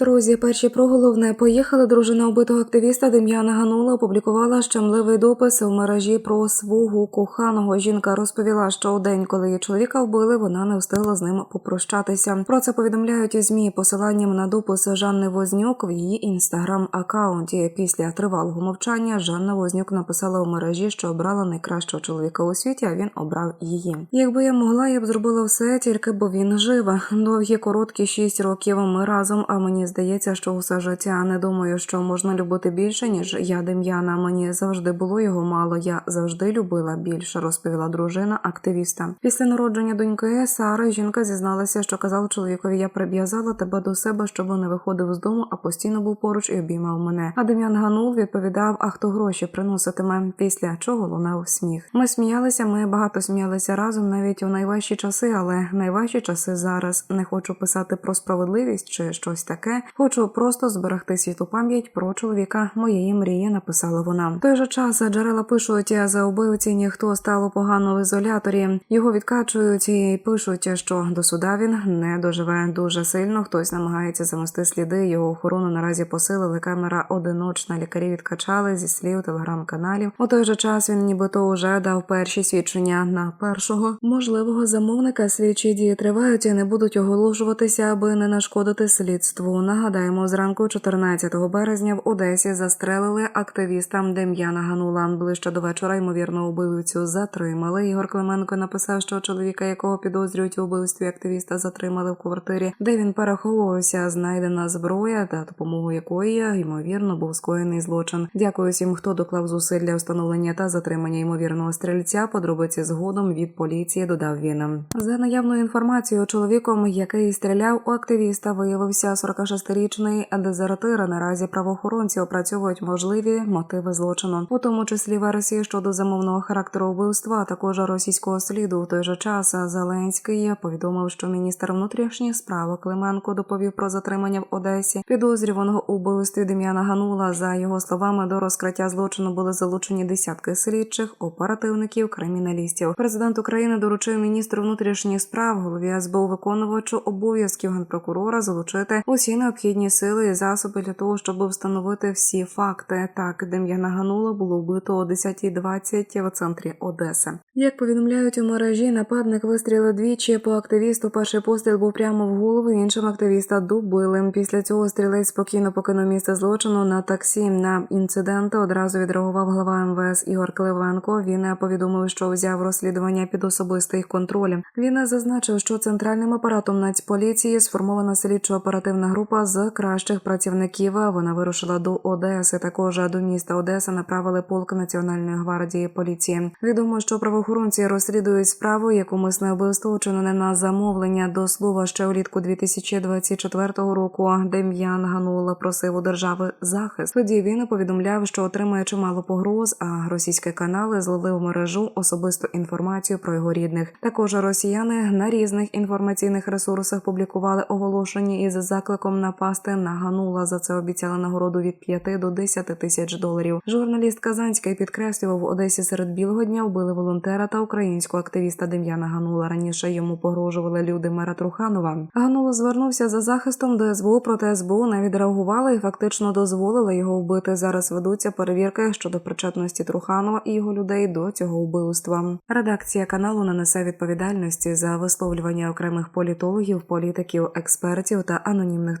Друзі, перші про головне поїхали. Дружина убитого активіста Дем'яна Ганула опублікувала щемливий допис у мережі про свого коханого. Жінка розповіла, що у день, коли її чоловіка вбили, вона не встигла з ним попрощатися. Про це повідомляють змі посиланням на допис Жанни Вознюк в її інстаграм-аккаунті. Після тривалого мовчання Жанна Вознюк написала у мережі, що обрала найкращого чоловіка у світі, а він обрав її. Якби я могла, я б зробила все, тільки бо він жив. Довгі короткі шість років ми разом. А мені здається, що усе життя не думаю, що можна любити більше ніж я Дем'яна. Мені завжди було його мало. Я завжди любила більше, розповіла дружина активіста. Після народження доньки Сари жінка зізналася, що казала чоловікові: я прив'язала тебе до себе, щоб не виходив з дому, а постійно був поруч і обіймав мене. А Дем'ян Ганул відповідав: А хто гроші приноситиме? Після чого лунав сміх. Ми сміялися, ми багато сміялися разом, навіть у найважчі часи, але найважчі часи зараз не хочу писати про справедливість чи щось таке. Хочу просто зберегти світлу пам'ять про чоловіка моєї мрії. Написала вона. В той же час джерела пишуть за убивці ніхто стало погано в ізоляторі. Його відкачують і пишуть, що до суда він не доживе дуже сильно. Хтось намагається замести сліди. Його охорону наразі посилили. Камера одиночна. Лікарі відкачали зі слів телеграм-каналів. У той же час він нібито уже дав перші свідчення на першого можливого замовника. Слідчі дії тривають і не будуть оголошуватися, аби не нашкодити слідству. Нагадаємо, зранку 14 березня в Одесі застрелили активістам Дем'яна Ганула. Ближче до вечора ймовірно убивцю затримали. Ігор Клименко написав, що чоловіка, якого підозрюють у вбивстві активіста, затримали в квартирі, де він переховувався. Знайдена зброя, та допомогою якої ймовірно був скоєний злочин. Дякую всім, хто доклав зусиль для встановлення та затримання ймовірного стрільця. Подробиці згодом від поліції додав він. За наявною інформацією, чоловіком, який стріляв у активіста, виявився 46-річний дезертир. Наразі правоохоронці опрацьовують можливі мотиви злочину, у тому числі версії щодо замовного характеру вбивства, а також російського сліду. В той же час Зеленський повідомив, що міністр внутрішніх справ Клименко доповів про затримання в Одесі підозрюваного у вбивстві Дем'яна Ганула. За його словами, до розкриття злочину були залучені десятки слідчих, оперативників, криміналістів. Президент України доручив міністру внутрішніх справ, голові СБУ виконувачу обов'язків генпрокурора залучити усі необхідні сили і засоби для того, щоб встановити всі факти. Так, Дем'яна Ганула було вбито о 10.20 в центрі Одеси. Як повідомляють у мережі, нападник вистрілив двічі по активісту. Перший постріл був прямо в голову, іншим активіста добили. Після цього стрілець спокійно покинув місце злочину на таксі. На інциденти одразу відреагував глава МВС Ігор Кливенко. Він повідомив, що взяв розслідування під особистий контроль. Він зазначив, що центральним апаратом Нацполіції сформована слідчо-оперативна група з кращих працівників. Вона вирушила до Одеси. Також до міста Одеса направили полк Національної гвардії поліції. Відомо, що правоохоронці розслідують справу, яку мисне вбивство вчинене на замовлення. До слова ще влітку 2024 року. Дем'ян Ганула просив у держави захист. Тоді він повідомляв, що отримає чимало погроз. А російські канали злили мережу особисту інформацію про його рідних. Також росіяни на різних інформаційних ресурсах публікували оголошення із закликом напасти на Ганула. За це обіцяли нагороду від 5 до 10 тисяч доларів. Журналіст Казанський підкреслював в Одесі серед білого дня вбили волонтера та українського активіста Дем'яна Ганула. Раніше йому погрожували люди мера Труханова. Ганула звернувся за захистом до СБУ, проте СБУ не відреагували і фактично дозволили його вбити. Зараз ведуться перевірки щодо причетності Труханова і його людей до цього вбивства. Редакція каналу не несе відповідальності за висловлювання окремих політологів, політиків, експертів та анонімних